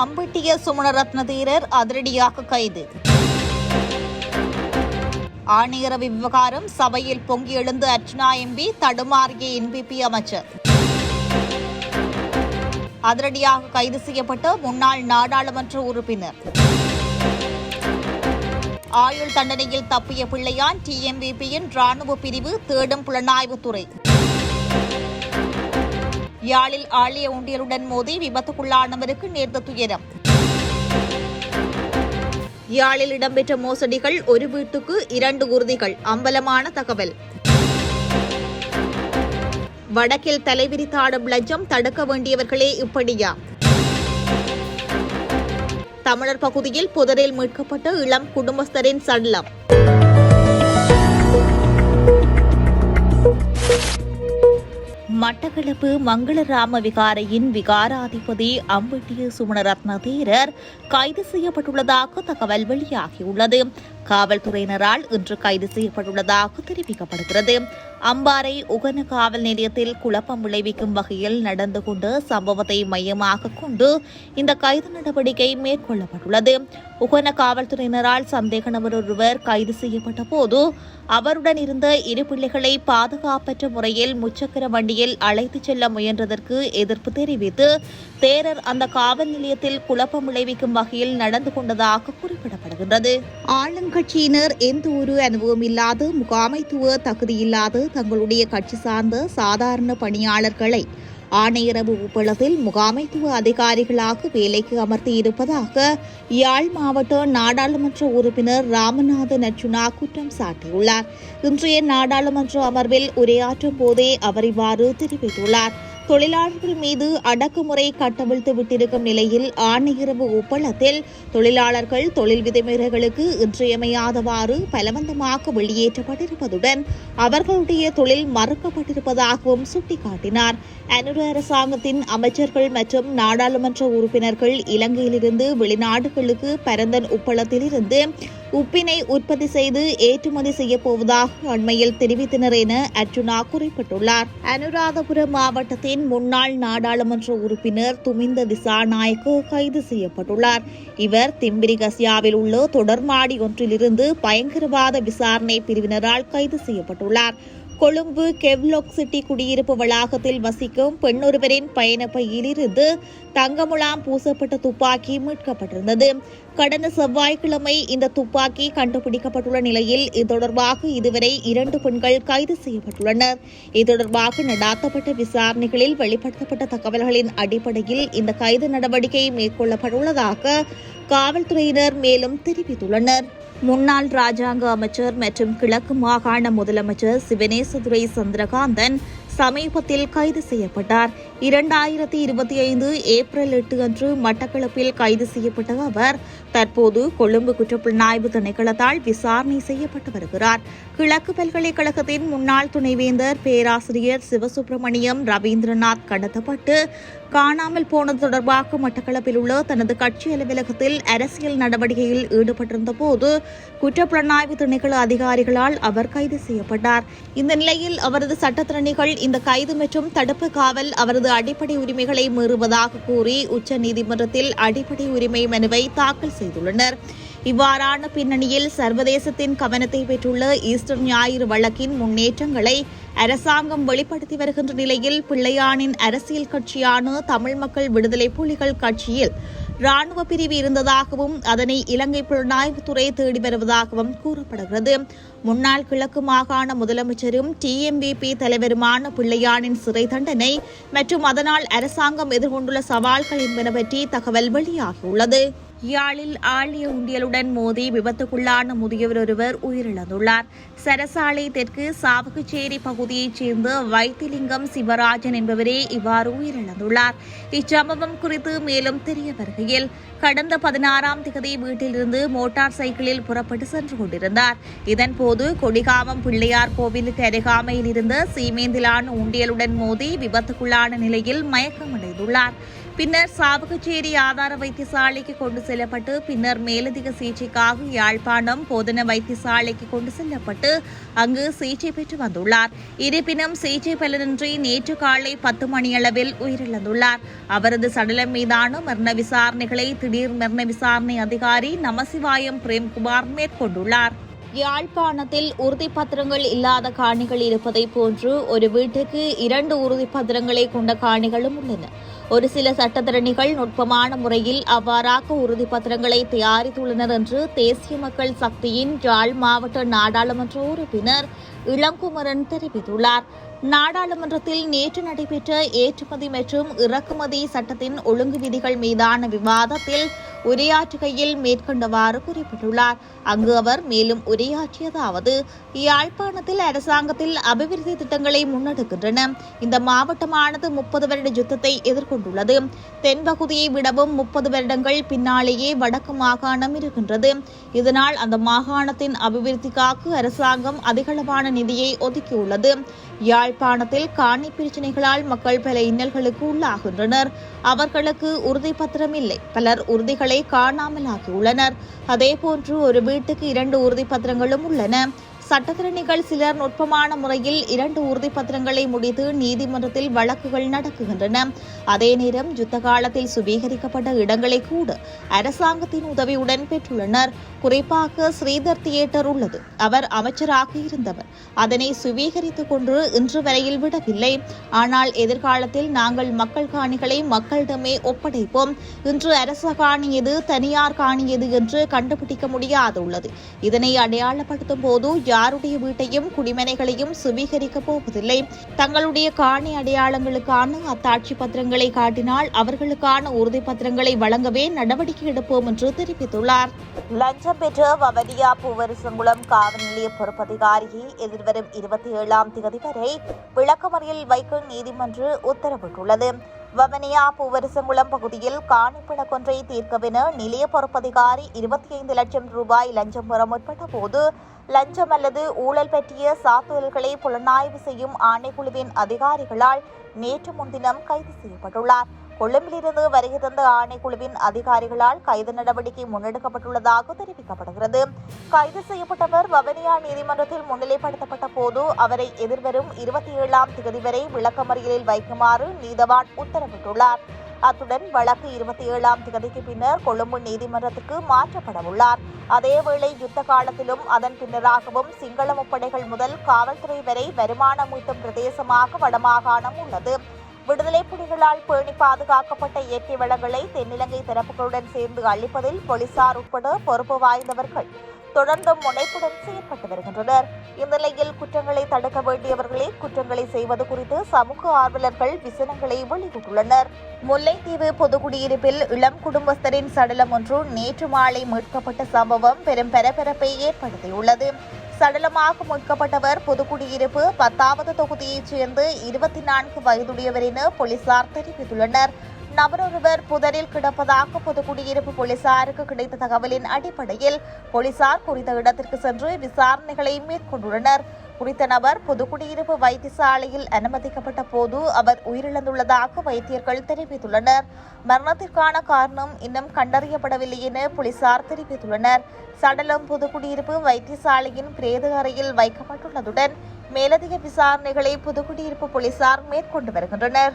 அம்பட்டிய சுமணரத்ன தீரர் அதிரடியாக கைது. ஆணையரவை விவகாரம் சபையில் பொங்கி எழுந்த அர்ச்சனா எம்பி தடுமாறிய என்பிபி அமைச்சர். அதிரடியாக கைது செய்யப்பட்ட முன்னாள் நாடாளுமன்ற உறுப்பினர். ஆயுள் தண்டனையில் தப்பிய பிள்ளையான் டிஎம்பிபியின் ராணுவ பிரிவு தேடும் புலனாய்வுத்துறை. யாழில் ஆழிய உண்டியலுடன் மோதி விபத்துக்குள்ளானவருக்கு நேர்ந்த துயரம். யாழில் இடம்பெற்ற மோசடிகள் ஒரு வீட்டுக்கு இரண்டு உறுதிகள் அம்பலமான தகவல். வடக்கில் தலைவிரித்தாடும் லஞ்சம் தடுக்க வேண்டியவர்களே இப்படியா? தமிழர் பகுதியில் புதரில் மீட்கப்பட்ட இளம் குடும்பஸ்தரின் சடலம். மட்டக்களப்பு மங்களராம விகாரையின் விகாராதிபதி அம்பட்டிய சுமணரத்ன தேரர் கைது செய்யப்பட்டுள்ளதாக தகவல் வெளியாகியுள்ளது. காவல்துறையினரால் இன்று கைது செய்யப்பட்டுள்ளதாக தெரிவிக்கப்படுகிறது. அம்பாறை உகன காவல் நிலையத்தில் குழப்பம் விளைவிக்கும் வகையில் நடந்து கொண்ட சம்பவத்தை மையமாக கொண்டு இந்த கைது நடவடிக்கை மேற்கொள்ளப்பட்டுள்ளது. உகன காவல்துறையினரால் சந்தேக நபர் ஒருவர் கைது செய்யப்பட்ட போது அவருடன் இருந்த இரு பிள்ளைகளை பாதுகாப்பற்ற முறையில் முச்சக்கர வண்டியில் அழைத்துச் செல்ல முயன்றதற்கு எதிர்ப்பு தெரிவித்து தேரர் அந்த காவல் நிலையத்தில் குழப்பம் விளைவிக்கும் வகையில் நடந்து கொண்டதாக குறிப்பிடப்படுகின்றது. கட்சியினர் எந்த ஒரு அனுபவம் இல்லாத முகாமைத்துவ தகுதியில்லாத தங்களுடைய கட்சி சார்ந்த சாதாரண பணியாளர்களை ஆணையரவு உப்பளத்தில் முகாமைத்துவ அதிகாரிகளாக வேலைக்கு அமர்த்தி இருப்பதாக யாழ் மாவட்ட நாடாளுமன்ற உறுப்பினர் ராமநாதன் அர்ச்சுனா குற்றம் சாட்டியுள்ளார். இன்றைய நாடாளுமன்ற அமர்வில் உரையாற்றும் போதே அவர் இவ்வாறு தெரிவித்துள்ளார். தொழிலாளர்கள் மீது அடக்குமுறை கட்டவிழ்த்து விட்டிருக்கும் நிலையில் ஆணையிரவு ஒப்பளத்தில் தொழிலாளர்கள் தொழில் விதிமுறைகளுக்கு இன்றியமையாதவாறு பலவந்தமாக வெளியேற்றப்பட்டிருப்பதுடன் அவர்களுடைய தொழில் மறுக்கப்பட்டிருப்பதாகவும் சுட்டிக்காட்டினார். அனுர அரசாங்கத்தின் அமைச்சர்கள் மற்றும் நாடாளுமன்ற உறுப்பினர்கள் இலங்கையிலிருந்து வெளிநாடுகளுக்கு பரந்தன் உப்பளத்திலிருந்து உப்பினை உற்பத்தி செய்து ஏற்றுமதி செய்யப்போவதாக அண்மையில் தெரிவித்தனர் என அர்ஜுனா குறிப்பிட்டுள்ளார். அனுராதபுரம் மாவட்டத்தின் முன்னாள் நாடாளுமன்ற உறுப்பினர் துமிந்த திசாநாயக்கு கைது செய்யப்பட்டுள்ளார். இவர் திம்பிரிகசியாவில் உள்ள தொடர்மாடி ஒன்றிலிருந்து பயங்கரவாத விசாரணை பிரிவினரால் கைது செய்யப்பட்டுள்ளார். கொழும்பு கெவ்லோக் சிட்டி குடியிருப்பு வளாகத்தில் வசிக்கும் பெண்ணொருவரின் பயணப்பையிலிருந்து தங்கமுலாம் பூசப்பட்ட துப்பாக்கி மீட்கப்பட்டிருந்தது. கடந்த செவ்வாய்க்கிழமை இந்த துப்பாக்கி கண்டுபிடிக்கப்பட்டுள்ள நிலையில் இது தொடர்பாக இதுவரை இரண்டு பெண்கள் கைது செய்யப்பட்டுள்ளனர். இது தொடர்பாக நடாத்தப்பட்ட விசாரணைகளில் வெளிப்படுத்தப்பட்ட தகவல்களின் அடிப்படையில் இந்த கைது நடவடிக்கை மேற்கொள்ளப்பட்டுள்ளதாக காவல்துறையினர் மேலும் தெரிவித்துள்ளனர். முன்னாள் ராஜாங்க அமைச்சர் மற்றும் கிழக்கு மாகாண முதலமைச்சர் சிவனேசதுரை சந்திரகாந்தன் சமீபத்தில் கைது செய்யப்பட்டார். இரண்டாயிரத்தி இருபத்தி ஐந்து ஏப்ரல் எட்டு அன்று மட்டக்களப்பில் கைது செய்யப்பட்ட அவர் தற்போது கொழும்பு குற்றப்புலனாய்வு திணைக்களத்தால் விசாரணை செய்யப்பட்டு வருகிறார். கிழக்கு பல்கலைக்கழகத்தின் முன்னாள் துணைவேந்தர் பேராசிரியர் சிவசுப்பிரமணியம் ரவீந்திரநாத் கடத்தப்பட்டு காணாமல் போனது தொடர்பாக மட்டக்களப்பில் உள்ள தனது கட்சி அலுவலகத்தில் அரசியல் நடவடிக்கையில் ஈடுபட்டிருந்த போது குற்றப்புலனாய்வு திணைக்கள அதிகாரிகளால் அவர் கைது செய்யப்பட்டார். இந்த நிலையில் அவரது சட்டத்திறனிகள் இந்த கைது மற்றும் தடுப்பு காவல் அவரது அடிப்படை உரிமைகளை மீறுவதாக கூறி உச்ச நீதிமன்றத்தில் அடிப்படை உரிமை மனுவை தாக்கல் செய்துள்ளனர். இவ்வாறான பின்னணியில் சர்வதேசத்தின் கவனத்தை பெற்றுள்ள ஈஸ்டர் ஞாயிறு வழக்கின் முன்னேற்றங்களை அரசாங்கம் வெளிப்படுத்தி வருகின்ற நிலையில் பிள்ளையானின் அரசியல் கட்சியான தமிழ் மக்கள் விடுதலை புலிகள் கட்சியில் ராணுவ பிரிவு இருந்ததாகவும் அதனை இலங்கை புலனாய்வுத்துறை தேடி வருவதாகவும் கூறப்படுகிறது. முன்னாள் கிழக்கு மாகாண முதலமைச்சரும் டிஎம்பிபி தலைவருமான பிள்ளையானின் சிறை தண்டனை மற்றும் அதனால் அரசாங்கம் எதிர்கொண்டுள்ள சவால்கள் என்பன பற்றி தகவல் வெளியாகியுள்ளது. யாழில் ஆழிய உண்டியலுடன் மோதி விபத்துக்குள்ளான முதியவர் ஒருவர் உயிரிழந்துள்ளார். சரசாலை தெற்கு சாவகச்சேரி பகுதியைச் சேர்ந்த வைத்திலிங்கம் சிவராஜன் என்பவரே இவ்வாறு உயிரிழந்துள்ளார். இச்சம்பவம் குறித்து மேலும் தெரிய வருகையில் கடந்த பதினாறாம் திகதி வீட்டிலிருந்து மோட்டார் சைக்கிளில் புறப்பட்டு சென்று கொண்டிருந்தார். இதன்போது கொடிகாமம் பிள்ளையார் கோவிலுக்கு அருகாமையில் இருந்த சீமேந்திலான உண்டியலுடன் மோதி விபத்துக்குள்ளான நிலையில் மயக்கமடைந்துள்ளார். பின்னர் சாவகச்சேரி ஆதார வைத்தியசாலைக்கு கொண்டு செல்லப்பட்டு பின்னர் மேலதிக சிகிச்சைக்காக யாழ்ப்பாணம் போதன வைத்தியசாலைக்கு கொண்டு செல்லப்பட்டு அங்கு சிகிச்சை பெற்று வந்துள்ளார். இருப்பினும் சிகிச்சை பலனின்றி நேற்று காலை பத்து மணியளவில் உயிரிழந்துள்ளார். அவரது சடலம் மீதான மரண விசாரணைகளை திடீர் மரண விசாரணை அதிகாரி நமசிவாயம் பிரேம்குமார் மேற்கொண்டுள்ளார். யாழ்ப்பாணத்தில் உறுதிப்பத்திரங்கள் இல்லாத காணிகள் இருப்பதை போன்று ஒரு வீட்டுக்கு இரண்டு உறுதிப்பத்திரங்களை கொண்ட காணிகளும் உள்ளன. ஒரு சில சட்டத்தரணிகள் நுட்பமான முறையில் அவ்வாறாக உறுதிப்பத்திரங்களை தயாரித்துள்ளனர் என்று தேசிய மக்கள் சக்தியின் யாழ் மாவட்ட நாடாளுமன்ற உறுப்பினர் இளங்குமரன் தெரிவித்துள்ளார். நாடாளுமன்றத்தில் நேற்று நடைபெற்ற ஏற்றுமதி மற்றும் இறக்குமதி சட்டத்தின் ஒழுங்கு விதிகள் மீதான விவாதத்தில் உரையாற்றுகையில் மேற்கொண்டவாறு குறிப்பிட்டுள்ளார். அங்கு அவர் மேலும் உரையாற்றியதாவது யாழ்ப்பாணத்தில் அரசாங்கத்தில் அபிவிருத்தி திட்டங்களை முன்னெடுக்கின்றன. இந்த மாவட்டமானது முப்பது வருட யுத்தத்தை எதிர்கொண்டுள்ளது. தென்பகுதியை விடவும் முப்பது வருடங்கள் பின்னாலேயே வடக்கு மாகாணம் இருக்கின்றது. இதனால் அந்த மாகாணத்தின் அபிவிருத்திக்காக அரசாங்கம் அதிகளவான நிதியை ஒதுக்கியுள்ளது. யாழ்ப்பாணத்தில் காணி பிரச்சினைகளால் மக்கள் பல இன்னல்களுக்கு உள்ளாகின்றனர். அவர்களுக்கு உறுதிப்பத்திரம் இல்லை பலர் உறுதிகளை காணாமல் ஆகியுள்ளனர் அதேபோன்று ஒரு வீட்டுக்கு இரண்டு உறுதி பத்திரங்களும் உள்ளன. சட்டத்திறனிகள் சிலர் நுட்பமான முறையில் இரண்டு உறுதிப்பத்திரங்களை முடித்து நீதிமன்றத்தில் வழக்குகள் நடக்குகின்றன. அதே நேரம் யுத்த காலத்தில் சுவீகரிக்கப்பட்ட இடங்களை கூட அரசாங்கத்தின் உதவியுடன் பெற்றுள்ளனர். குறிப்பாக ஸ்ரீதர் தியேட்டர் உள்ளது. அவர் அமைச்சராக இருந்தவர். அதனை சுவீகரித்துக் கொண்டு இன்று வரையில் விடவில்லை. ஆனால் எதிர்காலத்தில் நாங்கள் மக்கள் காணிகளை மக்களிடமே ஒப்படைப்போம். இன்று அரச காணியது தனியார் காணியது என்று கண்டுபிடிக்க முடியாதுள்ளது. இதனை அடையாளப்படுத்தும் போது யாருடைய வீட்டையும் குடிமனைகளையும் சுவீகரிக்கப் போவதில்லை. தங்களுடைய காணி அடையாளங்களுக்கான அத்தாட்சி பத்திரங்களை காட்டினால் அவர்களுக்கான உறுதி பத்திரங்களை வழங்கவே நடவடிக்கை எடுப்போம் என்று தெரிவித்துள்ளார். லஞ்சம் பெற்ற வவனியா பூவரசங்குளம் காவல் நிலைய பொறுப்பதிகாரியை எதிர்வரும் இருபத்தி ஏழாம் தேதி வரை விளக்கமறியல் வைக்க நீதிமன்று உத்தரவிட்டுள்ளது. வவனியா பூவரசங்குளம் பகுதியில் காணிப்பிணக்கொன்றை தீர்க்கவென நிலைய பொறுப்பதிகாரி இருபத்தி ஐந்து லட்சம் ரூபாய் லஞ்சம் பெற முற்பட்ட போது லஞ்சம் அல்லது ஊழல் பற்றிய சாத்துதல்களை புலனாய்வு செய்யும் ஆணைக்குழுவின் அதிகாரிகளால் நேற்று முன்தினம் கைது செய்யப்பட்டுள்ளார். கொழும்பிலிருந்து வருகை தந்த ஆணைக்குழுவின் அதிகாரிகளால் கைது நடவடிக்கை முன்னெடுக்கப்பட்டுள்ளதாக தெரிவிக்கப்படுகிறது. கைது செய்யப்பட்டவர் வவனியா நீதிமன்றத்தில் முன்னிலைப்படுத்தப்பட்ட போது அவரை எதிர்வரும் இருபத்தி ஏழாம் தேதி வரை விளக்கமறியலில் வைக்குமாறு நீதவான் உத்தரவிட்டுள்ளார். அத்துடன் வழக்கு இருபத்தி ஏழாம் தேதிக்கு பின்னர் கொழும்பு நீதிமன்றத்துக்கு மாற்றப்படவுள்ளார். அதேவேளை யுத்த காலத்திலும் அதன் பின்னராகவும் சிங்கள முப்படைகள் முதல் காவல்துறை வரை வருமானம் ஈட்டும் பிரதேசமாக வடமாகாணம் உள்ளது. விடுதலை புலிகளால் பேணி பாதுகாக்கப்பட்ட இயற்கை வளங்களை தென்னிலங்கை தரப்புகளுடன் சேர்ந்து அளிப்பதில் போலீசார் உட்பட பொறுப்பு வாய்ந்தவர்கள் தொடர்ந்து முனைப்புடன் செயற்பட்டு வருகின்றனர். இந்நிலையில் குற்றங்களை தடுக்க வேண்டியவர்களே குற்றங்களை செய்வது குறித்து சமூக ஆர்வலர்கள் விசனங்களை வெளியிட்டுள்ளனர். முல்லைத்தீவு பொதுக்குடியிருப்பில் இளம் குடும்பஸ்தரின் சடலம் ஒன்று நேற்று மாலை மீட்கப்பட்ட சம்பவம் பெரும் பரபரப்பை ஏற்படுத்தியுள்ளது. சடலமாக மீட்கப்பட்டவர் புதுக்குடியிருப்பு பத்தாவது தொகுதியைச் சேர்ந்து இருபத்தி நான்கு வயதுடையவர் என போலீசார் தெரிவித்துள்ளனர். நபரொருவர் புதரில் கிடப்பதாக புதுக்குடியிருப்பு போலீசாருக்கு கிடைத்த தகவலின் அடிப்படையில் போலீசார் குறித்த இடத்திற்கு சென்று விசாரணைகளை மேற்கொண்டுள்ளனர். குறித்த நபர் புதுக்குடியிருப்பு வைத்தியசாலையில் அனுமதிக்கப்பட்ட போது அவர் உயிரிழந்துள்ளதாக வைத்தியர்கள் தெரிவித்துள்ளனர். மரணத்திற்கான காரணம் இன்னும் கண்டறியப்படவில்லை என போலீசார் தெரிவித்துள்ளனர். சடலம் புதுக்குடியிருப்பு வைத்தியசாலையின் பிரேத அறையில் வைக்கப்பட்டுள்ளதுடன் மேலதிக விசாரணைகளை புதுக்குடியிருப்பு போலீசார் மேற்கொண்டு வருகின்றனர்.